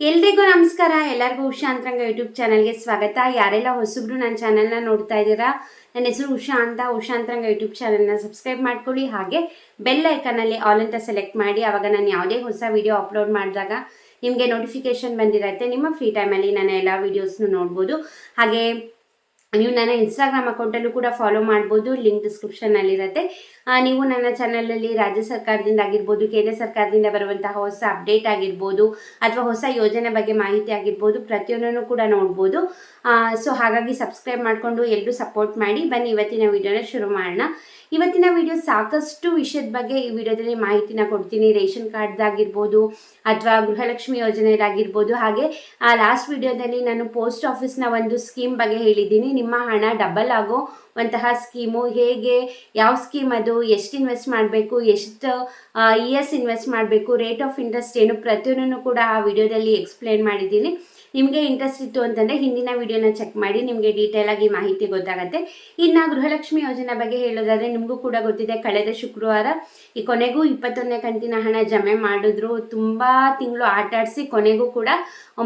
ಎಲ್ರಿಗೂ ನಮಸ್ಕಾರ. ಎಲ್ಲರಿಗೂ ಉಷಾ ಅಂತರಂಗ ಯೂಟ್ಯೂಬ್ ಚಾನಲ್ಗೆ ಸ್ವಾಗತ. ಯಾರೆಲ್ಲ ಹೊಸಬ್ರು ನನ್ನ ಚಾನಲ್ನ ನೋಡ್ತಾ ಇದ್ದೀರಾ, ನನ್ನ ಹೆಸರು ಉಷಾ ಅಂತ. ಉಷಾ ಅಂತರಂಗ ಯೂಟ್ಯೂಬ್ ಚಾನಲ್ನ ಸಬ್ಸ್ಕ್ರೈಬ್ ಮಾಡ್ಕೊಳ್ಳಿ. ಹಾಗೆ ಬೆಲ್ ಐಕನಲ್ಲಿ ಆಲ್ ಅಂತ ಸೆಲೆಕ್ಟ್ ಮಾಡಿ. ಆವಾಗ ನಾನು ಯಾವುದೇ ಹೊಸ ವಿಡಿಯೋ ಅಪ್ಲೋಡ್ ಮಾಡಿದಾಗ ನಿಮಗೆ ನೋಟಿಫಿಕೇಶನ್ ಬಂದಿರತ್ತೆ. ನಿಮ್ಮ ಫ್ರೀ ಟೈಮಲ್ಲಿ ನಾನು ಎಲ್ಲ ವೀಡಿಯೋಸ್ನು ನೋಡ್ಬೋದು. ಹಾಗೆ ನೀವು ನನ್ನ ಇನ್ಸ್ಟಾಗ್ರಾಮ್ ಅಕೌಂಟಲ್ಲೂ ಕೂಡ ಫಾಲೋ ಮಾಡ್ಬೋದು ಲಿಂಕ್ ಡಿಸ್ಕ್ರಿಪ್ಷನ್ನಲ್ಲಿರುತ್ತೆ ನೀವು ನನ್ನ ಚಾನಲಲ್ಲಿ ರಾಜ್ಯ ಸರ್ಕಾರದಿಂದ ಆಗಿರ್ಬೋದು, ಕೇಂದ್ರ ಸರ್ಕಾರದಿಂದ ಬರುವಂತಹ ಹೊಸ ಅಪ್ಡೇಟ್ ಆಗಿರ್ಬೋದು, ಅಥವಾ ಹೊಸ ಯೋಜನೆ ಬಗ್ಗೆ ಮಾಹಿತಿ ಆಗಿರ್ಬೋದು, ಪ್ರತಿಯೊಂದನ್ನು ಕೂಡ ನೋಡ್ಬೋದು. ಸೊ ಹಾಗಾಗಿ ಸಬ್ಸ್ಕ್ರೈಬ್ ಮಾಡಿಕೊಂಡು ಎಲ್ಲರೂ ಸಪೋರ್ಟ್ ಮಾಡಿ, ಬನ್ನಿ ಇವತ್ತಿನ ವಿಡಿಯೋನ ಶುರು ಮಾಡೋಣ. ಇವತ್ತಿನ ವಿಡಿಯೋ ಸಾಕಷ್ಟು ವಿಷಯದ ಬಗ್ಗೆ ಈ ವಿಡಿಯೋದಲ್ಲಿ ಮಾಹಿತಿನ ಕೊಡ್ತೀನಿ. ರೇಷನ್ ಕಾರ್ಡ್ದಾಗಿರ್ಬೋದು ಅಥವಾ ಗೃಹಲಕ್ಷ್ಮಿ ಯೋಜನೆದಾಗಿರ್ಬೋದು. ಹಾಗೆ, ಆ ಲಾಸ್ಟ್ ವಿಡಿಯೋದಲ್ಲಿ ನಾನು ಪೋಸ್ಟ್ ಆಫೀಸ್ನ ಒಂದು ಸ್ಕೀಮ್ ಬಗ್ಗೆ ಹೇಳಿದ್ದೀನಿ. ನಿಮ್ಮ ಹಣ ಡಬಲ್ ಆಗೋ ಅಂತಹ ಸ್ಕೀಮು ಹೇಗೆ, ಯಾವ ಸ್ಕೀಮ್ ಅದು, ಎಷ್ಟು ಇನ್ವೆಸ್ಟ್ ಮಾಡಬೇಕು, ಎಷ್ಟು ಇಯರ್ಸ್ ಇನ್ವೆಸ್ಟ್ ಮಾಡಬೇಕು ರೇಟ್ ಆಫ್ ಇಂಟ್ರೆಸ್ಟ್ ಏನು ಪ್ರತಿಯೊಂದನ್ನು ಕೂಡ ಆ ವಿಡಿಯೋದಲ್ಲಿ ಎಕ್ಸ್ಪ್ಲೇನ್ ಮಾಡಿದ್ದೀನಿ. ನಿಮಗೆ ಇಂಟ್ರೆಸ್ಟ್ ಇತ್ತು ಅಂತಂದರೆ ಹಿಂದಿನ ವಿಡಿಯೋನ ಚೆಕ್ ಮಾಡಿ ನಿಮಗೆ ಡೀಟೇಲ್ ಆಗಿ ಮಾಹಿತಿ ಗೊತ್ತಾಗುತ್ತೆ. ಇನ್ನು ಗೃಹಲಕ್ಷ್ಮಿ ಯೋಜನೆ ಬಗ್ಗೆ ಹೇಳೋದಾದರೆ ನಿಮಗೂ ಕೂಡ ಗೊತ್ತಿದೆ. ಕಳೆದ ಶುಕ್ರವಾರ ಈ ಕೊನೆಗೂ ಇಪ್ಪತ್ತೊಂದನೇ ಕಂತಿನ ಹಣ ಜಮೆ ಮಾಡಿದ್ರು. ತುಂಬ ತಿಂಗಳು ಆಟಾಡಿಸಿ ಕೊನೆಗೂ ಕೂಡ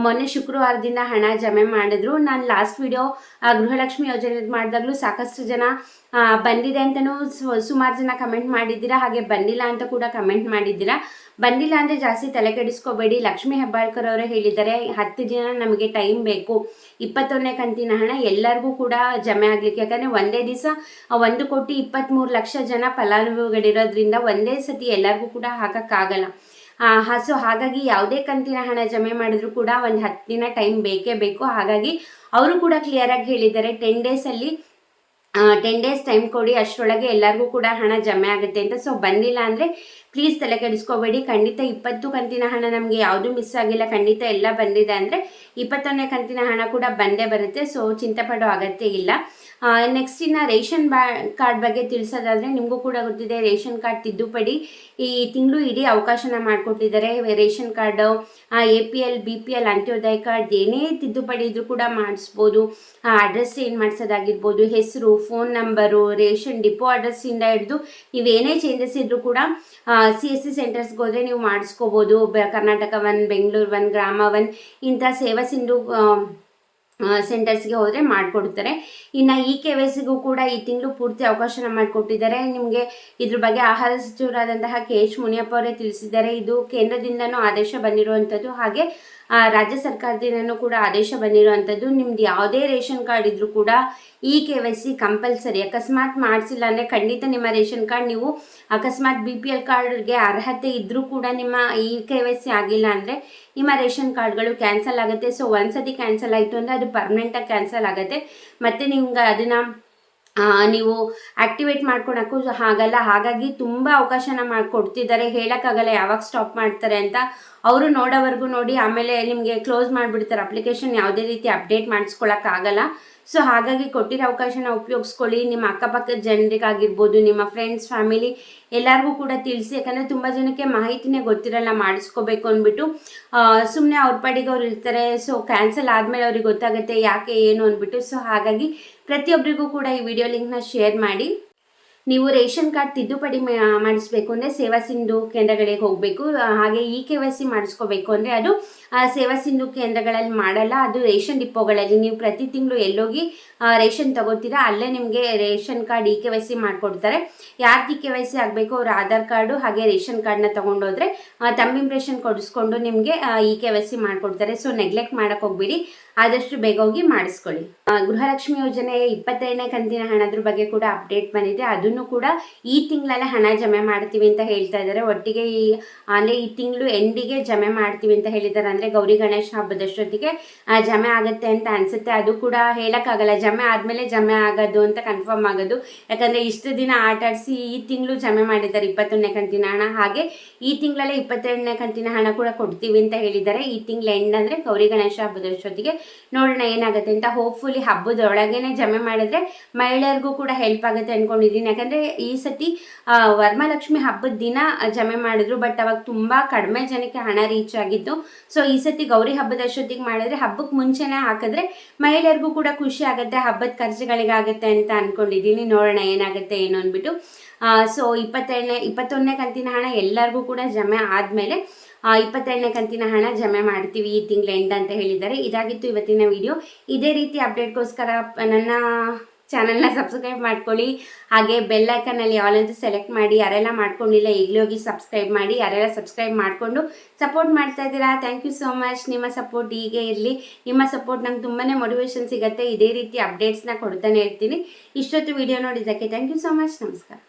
ಮೊನ್ನೆ ಶುಕ್ರವಾರದಿಂದ ಹಣ ಜಮೆ ಮಾಡಿದ್ರು. ನಾನು ಲಾಸ್ಟ್ ವಿಡಿಯೋ ಗೃಹಲಕ್ಷ್ಮಿ ಯೋಜನೆ ಮಾಡಿದಾಗಲೂ ಸಾಕಷ್ಟು ಜನ ಬಂದಿದೆ ಅಂತಲೂ ಸುಮಾರು ಜನ ಕಮೆಂಟ್ ಮಾಡಿದ್ದೀರಾ? ಹಾಗೆ ಬಂದಿಲ್ಲ ಅಂತ ಕೂಡ ಕಮೆಂಟ್ ಮಾಡಿದ್ದೀರಾ? ಬಂದಿಲ್ಲ ಅಂದರೆ ಜಾಸ್ತಿ ತಲೆ ಕೆಡಿಸ್ಕೋಬೇಡಿ. ಲಕ್ಷ್ಮೀ ಹೆಬ್ಬಾಳ್ಕರ್ ಅವರು ಹೇಳಿದ್ದಾರೆ, ಹತ್ತು ದಿನ ನಮಗೆ ಟೈಮ್ ಬೇಕು. ಇಪ್ಪತ್ತೊಂದನೇ ಕಂತಿನ ಹಣ ಎಲ್ಲರಿಗೂ ಕೂಡ ಜಮೆ ಆಗಲಿಕ್ಕೆ. ಯಾಕಂದರೆ ಒಂದೇ ದಿವಸ ಒಂದು ಕೋಟಿ ಇಪ್ಪತ್ತ್ಮೂರು ಲಕ್ಷ ಜನ ಫಲಾನುಭವಿಗಳಿರೋದ್ರಿಂದ ಒಂದೇ ಸತಿ ಎಲ್ಲರಿಗೂ ಕೂಡ ಹಾಕೋಕ್ಕಾಗಲ್ಲ. ಸೊ ಹಾಗಾಗಿ ಯಾವುದೇ ಕಂತಿನ ಹಣ ಜಮೆ ಮಾಡಿದ್ರು ಕೂಡ ಒಂದು ಹತ್ತು ದಿನ ಟೈಮ್ ಬೇಕೇ ಬೇಕು. ಹಾಗಾಗಿ ಅವರು ಕೂಡ ಕ್ಲಿಯರಾಗಿ ಹೇಳಿದ್ದಾರೆ ಟೆನ್ ಡೇಸಲ್ಲಿ ಟೆನ್ ಡೇಸ್ ಟೈಮ್ ಕೊಡಿ, ಅಷ್ಟರೊಳಗೆ ಎಲ್ಲರಿಗೂ ಕೂಡ ಹಣ ಜಮೆ ಆಗುತ್ತೆ ಅಂತ. ಸೊ ಬಂದಿಲ್ಲ ಅಂದರೆ ಪ್ಲೀಸ್ ತಲೆ ಕೆಡಿಸ್ಕೋಬೇಡಿ. ಖಂಡಿತ ಇಪ್ಪತ್ತು ಕಂತಿನ ಹಣ ನಮಗೆ ಯಾವುದೂ ಮಿಸ್ ಆಗಿಲ್ಲ. ಖಂಡಿತ ಎಲ್ಲ ಬಂದಿದೆ ಅಂದರೆ ಇಪ್ಪತ್ತೊಂದನೇ ಕಂತಿನ ಹಣ ಕೂಡ ಬಂದೇ ಬರುತ್ತೆ. ಸೊ ಚಿಂತೆ ಪಡೋ ಅಗತ್ಯ ಇಲ್ಲ. ನೆಕ್ಸ್ಟ್ ಇನ್ನು ರೇಷನ್ ಬಾ ಕಾರ್ಡ್ ಬಗ್ಗೆ ತಿಳಿಸೋದಾದರೆ ನಿಮಗೂ ಕೂಡ ಗೊತ್ತಿದೆ. ರೇಷನ್ ಕಾರ್ಡ್ ತಿದ್ದುಪಡಿ ಈ ತಿಂಗಳು ಇಡೀ ಅವಕಾಶನ ಮಾಡಿಕೊಟ್ಟಿದ್ದಾರೆ. Ration card A P L B P L Antyodaya card ಏನೇ ತಿದ್ದುಪಡಿ ಇದ್ರೂ ಕೂಡ ಮಾಡಿಸ್ಬೋದು. ಅಡ್ರೆಸ್ ಏನು ಮಾಡಿಸೋದಾಗಿರ್ಬೋದು, ಹೆಸರು ಫೋನ್ ನಂಬರು ರೇಷನ್ ಡಿಪೋ ಅಡ್ರೆಸ್ಸಿಂದ ಹಿಡಿದು ನೀವೇನೇ ಚೇಂಜಸ್ ಇದ್ರೂ ಕೂಡ ಸಿ ಎಸ್ ಸಿ ಸೆಂಟರ್ಸ್ಗೆ ಹೋದರೆ ನೀವು ಮಾಡಿಸ್ಕೋಬೋದು. ಬ, Karnataka one Bengaluru one Grama one ಇಂಥ ಸೇವಾ ಸಿಂಧು ಸೆಂಟರ್ಸ್ಗೆ ಹೋದರೆ ಮಾಡಿಕೊಡ್ತಾರೆ. ಇನ್ನು ಇ ಕೆ ವೈ ಸಿಗೂ ಕೂಡ ಈ ತಿಂಗಳು ಪೂರ್ತಿ ಅವಕಾಶನ ಮಾಡಿಕೊಟ್ಟಿದ್ದಾರೆ. ನಿಮಗೆ ಇದ್ರ ಬಗ್ಗೆ ಆಹಾರ ಸಚಿವರಾದಂತಹ ಕೆ ಎಚ್ ಮುನಿಯಪ್ಪ ಅವರೇ ತಿಳಿಸಿದ್ದಾರೆ. ಇದು ಕೇಂದ್ರದಿಂದನೂ ಆದೇಶ ಬಂದಿರುವಂಥದ್ದು. ಹಾಗೆ ರಾಜ್ಯ ಸರ್ಕಾರದಿಂದನೂ ಕೂಡ ಆದೇಶ ಬಂದಿರುವಂಥದ್ದು. ನಿಮ್ದು ಯಾವುದೇ ರೇಷನ್ ಕಾರ್ಡ್ ಇದ್ರೂ ಕೂಡ E K Y C compulsory. ಅಕಸ್ಮಾತ್ ಮಾಡಿಸಿಲ್ಲ ಅಂದರೆ ಖಂಡಿತ ನಿಮ್ಮ ರೇಷನ್ ಕಾರ್ಡ್ ನೀವು ಅಕಸ್ಮಾತ್ ಬಿ ಪಿ ಎಲ್ ಕಾರ್ಡ್ಗೆ ಅರ್ಹತೆ ಇದ್ದರೂ ಕೂಡ ನಿಮ್ಮ ಇ ಕೆ ವೈ ಸಿ ಆಗಿಲ್ಲ ಅಂದರೆ ನಿಮ್ಮ ರೇಷನ್ ಕಾರ್ಡ್ಗಳು ಕ್ಯಾನ್ಸಲ್ ಆಗುತ್ತೆ. ಸೊ, ಒಂದ್ಸತಿ ಕ್ಯಾನ್ಸಲ್ ಆಯಿತು ಅಂದರೆ ಅದು ಪರ್ಮನೆಂಟಾಗಿ ಕ್ಯಾನ್ಸಲ್ ಆಗುತ್ತೆ. ಮತ್ತು ನಿಮ್ಗೆ ಅದನ್ನು ನೀವು ಆಕ್ಟಿವೇಟ್ ಮಾಡ್ಕೊಳಕ್ಕೂ ಆಗಲ್ಲ ಹಾಗಾಗಿ ತುಂಬ ಅವಕಾಶನ ಮಾಡಿಕೊಡ್ತಿದ್ದಾರೆ ಹೇಳೋಕ್ಕಾಗಲ್ಲ ಯಾವಾಗ ಸ್ಟಾಪ್ ಮಾಡ್ತಾರೆ ಅಂತ. ಅವರು ನೋಡೋವರೆಗೂ ನೋಡಿ, ಆಮೇಲೆ ನಿಮಗೆ ಕ್ಲೋಸ್ ಮಾಡಿಬಿಡ್ತಾರೆ. ಅಪ್ಲಿಕೇಶನ್ ಯಾವುದೇ ರೀತಿ ಅಪ್ಡೇಟ್ ಮಾಡಿಸ್ಕೊಳಕ್ಕಾಗಲ್ಲ. ಸೊ ಹಾಗಾಗಿ ಕೊಟ್ಟಿರೋ ಅವಕಾಶನ ಉಪಯೋಗಿಸ್ಕೊಳ್ಳಿ. ನಿಮ್ಮ ಅಕ್ಕಪಕ್ಕದ ಜನರಿಗಾಗಿರ್ಬೋದು, ನಿಮ್ಮ ಫ್ರೆಂಡ್ಸ್ ಫ್ಯಾಮಿಲಿ ಎಲ್ಲರಿಗೂ ಕೂಡ ತಿಳಿಸಿ. ಯಾಕಂದರೆ ತುಂಬ ಜನಕ್ಕೆ ಮಾಹಿತಿನೇ ಗೊತ್ತಿರಲ್ಲ, ಮಾಡಿಸ್ಕೋಬೇಕು ಅಂದ್ಬಿಟ್ಟು. ಸುಮ್ಮನೆ ಅವ್ರ ಪಾಡಿಗೆ ಅವ್ರು ಇರ್ತಾರೆ. ಸೊ ಕ್ಯಾನ್ಸಲ್ ಆದಮೇಲೆ ಅವ್ರಿಗೆ ಗೊತ್ತಾಗುತ್ತೆ ಯಾಕೆ, ಏನು ಅಂದ್ಬಿಟ್ಟು. ಸೊ ಹಾಗಾಗಿ ಪ್ರತಿಯೊಬ್ಬರಿಗೂ ಕೂಡ ಈ ವಿಡಿಯೋ ಲಿಂಕ್ನ ಶೇರ್ ಮಾಡಿ. ನೀವು ರೇಷನ್ ಕಾರ್ಡ್ ತಿದ್ದುಪಡಿ ಮಾಡಿಸ್ಬೇಕು ಅಂದರೆ ಸೇವಾ ಸಿಂಧು ಕೇಂದ್ರಗಳಿಗೆ ಹೋಗಬೇಕು. ಹಾಗೆ ಇ ಕೆ ವೈ ಸಿ ಮಾಡಿಸ್ಕೋಬೇಕು ಅಂದರೆ ಅದು ಸೇವಾ ಸಿಂಧು ಕೇಂದ್ರಗಳಲ್ಲಿ ಮಾಡಲ್ಲ, ಅದು ರೇಷನ್ ಡಿಪೋಗಳಲ್ಲಿ. ನೀವು ಪ್ರತಿ ತಿಂಗಳು ಎಲ್ಲೋಗಿ ರೇಷನ್ ತಗೋತೀರಾ ಅಲ್ಲೇ ನಿಮಗೆ ration card E K Y C ಮಾಡಿಕೊಡ್ತಾರೆ. ಯಾರ್ದು ಇ ಕೆ ವೈ ಸಿ ಆಗಬೇಕು, ಅವ್ರ ಆಧಾರ್ ಕಾರ್ಡು ಹಾಗೆ ರೇಷನ್ ಕಾರ್ಡ್ನ ತೊಗೊಂಡೋದ್ರೆ ತಮ್ಮ ಇಂಪ್ರೆಷನ್ ಕೊಡಿಸ್ಕೊಂಡು ನಿಮಗೆ ಇ ಕೆ ವೈ ಸಿ ಮಾಡಿಕೊಡ್ತಾರೆ. ಸೊ ನೆಗ್ಲೆಕ್ಟ್ ಮಾಡೋಕ್ಕೆ ಹೋಗ್ಬೇಡಿ. ಆದಷ್ಟು ಬೇಗ ಹೋಗಿ ಮಾಡಿಸ್ಕೊಳ್ಳಿ. ಗೃಹಲಕ್ಷ್ಮಿ ಯೋಜನೆ ಇಪ್ಪತ್ತೆರಡನೇ ಕಂತಿನ ಹಣದ್ರ ಬಗ್ಗೆ ಕೂಡ ಅಪ್ಡೇಟ್ ಬಂದಿದೆ. ಅದನ್ನು ಕೂಡ ಈ ತಿಂಗಳಲ್ಲೇ ಹಣ ಜಮೆ ಮಾಡ್ತೀವಿ ಅಂತ ಹೇಳ್ತಾ ಇದ್ದಾರೆ. ಒಟ್ಟಿಗೆ ಈ ಅಂದರೆ ಈ ತಿಂಗಳು ಎಂಡಿಗೆ ಜಮೆ ಮಾಡ್ತೀವಿ ಅಂತ ಹೇಳಿದ್ದಾರೆ. ಅಂದರೆ ಗೌರಿ ಗಣೇಶ ಹಬ್ಬದಷ್ಟೊತ್ತಿಗೆ ಜಮೆ ಆಗುತ್ತೆ ಅಂತ ಅನಿಸುತ್ತೆ. ಅದು ಕೂಡ ಹೇಳೋಕ್ಕಾಗಲ್ಲ. ಜಮೆ ಆದಮೇಲೆ ಜಮೆ ಆಗೋದು ಅಂತ ಕನ್ಫರ್ಮ್ ಆಗೋದು. ಯಾಕಂದರೆ ಇಷ್ಟು ದಿನ ಆಟ ಆಡಿಸಿ ಈ ತಿಂಗಳು ಜಮೆ ಮಾಡಿದ್ದಾರೆ. ಇಪ್ಪತ್ತೊಂದನೇ ಕಂತಿನ ಹಣ. ಹಾಗೆ ಈ ತಿಂಗಳಲ್ಲೇ ಇಪ್ಪತ್ತೆರಡನೇ ಕಂತಿನ ಹಣ ಕೂಡ ಕೊಡ್ತೀವಿ ಅಂತ ಹೇಳಿದ್ದಾರೆ. ಈ ತಿಂಗಳ ಎಂಡ್ ಅಂದರೆ ಗೌರಿ ಗಣೇಶ ಹಬ್ಬದಷ್ಟೊತ್ತಿಗೆ ನೋಡೋಣ ಏನಾಗುತ್ತೆ ಅಂತ. ಹೋಪ್ಫುಲಿ ಹಬ್ಬದೊಳಗೇನೆ ಜಮೆ ಮಾಡಿದ್ರೆ ಮಹಿಳೆಯರಿಗೂ ಕೂಡ ಹೆಲ್ಪ್ ಆಗುತ್ತೆ ಅನ್ಕೊಂಡಿದ್ದೀನಿ ಯಾಕಂದರೆ ಈ ಸತಿ ಆ, ವರಮಹಾಲಕ್ಷ್ಮಿ ಹಬ್ಬದ ದಿನ ಜಮೆ ಮಾಡಿದ್ರು ಬಟ್ ಅವಾಗ ತುಂಬ ಕಡಿಮೆ ಜನಕ್ಕೆ ಹಣ ರೀಚ್ ಆಗಿತ್ತು. ಸೊ ಈ ಸತಿ ಗೌರಿ ಹಬ್ಬದ ಅಷ್ಟೊತ್ತಿಗೆ ಮಾಡಿದ್ರೆ ಹಬ್ಬಕ್ಕೆ ಮುಂಚೆನೇ ಹಾಕಿದ್ರೆ ಮಹಿಳೆಯರಿಗೂ ಕೂಡ ಖುಷಿ ಆಗುತ್ತೆ ಹಬ್ಬದ ಖರ್ಚುಗಳಿಗಾಗುತ್ತೆ ಅಂತ ಅನ್ಕೊಂಡಿದ್ದೀನಿ. ನೋಡೋಣ ಏನಾಗುತ್ತೆ ಏನು ಅಂದ್ಬಿಟ್ಟು ಸೊ ಇಪ್ಪತ್ತೆರಡನೇ ಇಪ್ಪತ್ತೊಂದನೇ ಕಂತಿನ ಹಣ ಎಲ್ಲರಿಗೂ ಕೂಡ ಜಮೆ ಆದಮೇಲೆ ಇಪ್ಪತ್ತೆರಡನೇ ಕಂತಿನ ಹಣ ಜಮೆ ಮಾಡ್ತೀವಿ ಈ ತಿಂಗಳ ಎಂಡ್ ಅಂತ ಹೇಳಿದ್ದಾರೆ. ಇದಾಗಿತ್ತು ಇವತ್ತಿನ ವಿಡಿಯೋ ಇದೇ ರೀತಿ ಅಪ್ಡೇಟ್ಗೋಸ್ಕರ ನನ್ನ ಚಾನಲ್ನ ಸಬ್ಸ್ಕ್ರೈಬ್ ಮಾಡ್ಕೊಳ್ಳಿ. ಹಾಗೆ ಬೆಲ್ ಐಕನಲ್ಲಿ ಆಲ್ ಅಂತ ಸೆಲೆಕ್ಟ್ ಮಾಡಿ, ಯಾರೆಲ್ಲ ಮಾಡ್ಕೊಂಡಿಲ್ಲ ಈಗಲೇ ಹೋಗಿ ಸಬ್ಸ್ಕ್ರೈಬ್ ಮಾಡಿ, ಯಾರೆಲ್ಲ ಸಬ್ಸ್ಕ್ರೈಬ್ ಮಾಡಿಕೊಂಡು ಸಪೋರ್ಟ್ ಮಾಡ್ತಾ ಇದ್ದೀರಾ? ಥ್ಯಾಂಕ್ ಯು ಸೋ ಮಚ್ ನಿಮ್ಮ ಸಪೋರ್ಟ್ ಹೀಗೆ ಇರಲಿ. ನಿಮ್ಮ ಸಪೋರ್ಟ್ ನಂಗೆ ತುಂಬಾ ಮೋಟಿವೇಶನ್ ಸಿಗುತ್ತೆ. ಇದೇ ರೀತಿ ಅಪ್ಡೇಟ್ಸ್ನ ಕೊಡ್ತಾನೆ ಇರ್ತೀನಿ. ಇಷ್ಟೊತ್ತು ವಿಡಿಯೋ ನೋಡಿದ್ದಕ್ಕೆ ಥ್ಯಾಂಕ್ ಯು ಸೋ ಮಚ್ ನಮಸ್ಕಾರ.